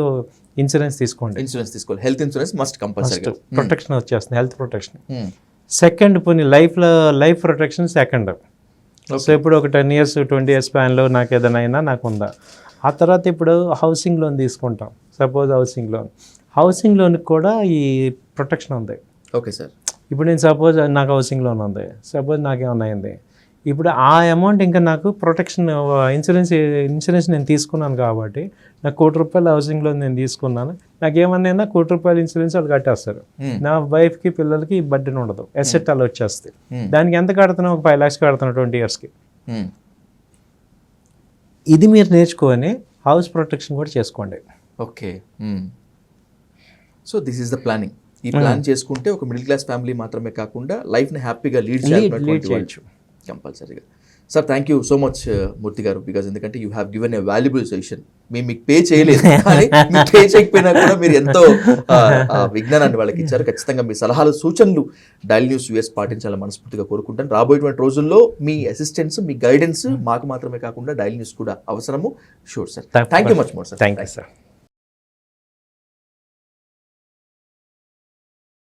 ఇన్సూరెన్స్ తీసుకోండి. ఇన్సూరెన్స్ తీసుకోవాలి. Health insurance must compulsory protection వచ్చేస్తుంది. హెల్త్ ప్రొటెక్షన్ సెకండ్ పోనీ లైఫ్లో లైఫ్ ప్రొటెక్షన్ సెకండ్ సో ఇప్పుడు ఒక టెన్ ఇయర్స్ ట్వంటీ ఇయర్స్ ప్లాన్లో నాకు ఏదైనా అయినా నాకు ఉందా? ఆ తర్వాత ఇప్పుడు హౌసింగ్ లోన్ తీసుకుంటాం. సపోజ్ హౌసింగ్ లోన్ హౌసింగ్ లోన్కి కూడా ఈ ప్రొటెక్షన్ ఉంది. ఓకే సార్ ఇప్పుడు నేను సపోజ్ నాకు హౌసింగ్ లోన్ ఉంది. సపోజ్ నాకేమన్నా అయింది. ఇప్పుడు ఆ అమౌంట్ ఇంకా నాకు ప్రొటెక్షన్ ఇన్సూరెన్స్ ఇన్సూరెన్స్ నేను తీసుకున్నాను కాబట్టి నాకు కోటి రూపాయల హౌసింగ్ లోన్ నేను తీసుకున్నాను. నాకు ఏమన్నా కోటి రూపాయల ఇన్సూరెన్స్ వాళ్ళు కట్టేస్తారు. Hmm. నా వైఫ్కి పిల్లలకి బడ్డెన్ ఉండదు. ఎసెట్ అలా వచ్చేస్తాయి Hmm. దానికి ఎంత కడుతున్నావు? ఒక ఫైవ్ ల్యాక్స్ కడుతున్నావు ట్వంటీ ఇయర్స్కి. ఇది మీరు నేర్చుకొని హౌస్ ప్రొటెక్షన్ కూడా చేసుకోండి. Okay so this is the planning ఈ ప్లాన్ చేసుకుంటే ఒక మిడిల్ క్లాస్ ఫ్యామిలీ మాత్రమే కాకుండా లైఫ్ని హ్యాపీగా లీడ్ చేయొచ్చు. కంపల్సరీగా. Sir thank you so much Murthy garu because ఎందుకంటే you have given a valuable suggestion మేము మీకు పే చేయలేదు కానీ మీకు పే చేయకపోయినా కూడా మీరు ఎంతో విజ్ఞానాన్ని వాళ్ళకి ఇచ్చారు. ఖచ్చితంగా మీ సలహాలు సూచనలు డైల్ న్యూస్ యూఎస్ పాటించాలని మనస్ఫూర్తిగా కోరుకుంటాను. రాబోయేటువంటి రోజుల్లో మీ అసిస్టెన్స్ మీ గైడెన్స్ మాకు మాత్రమే కాకుండా డైల్ న్యూస్ కూడా అవసరము. Sure sir thank you much more sir thank you sir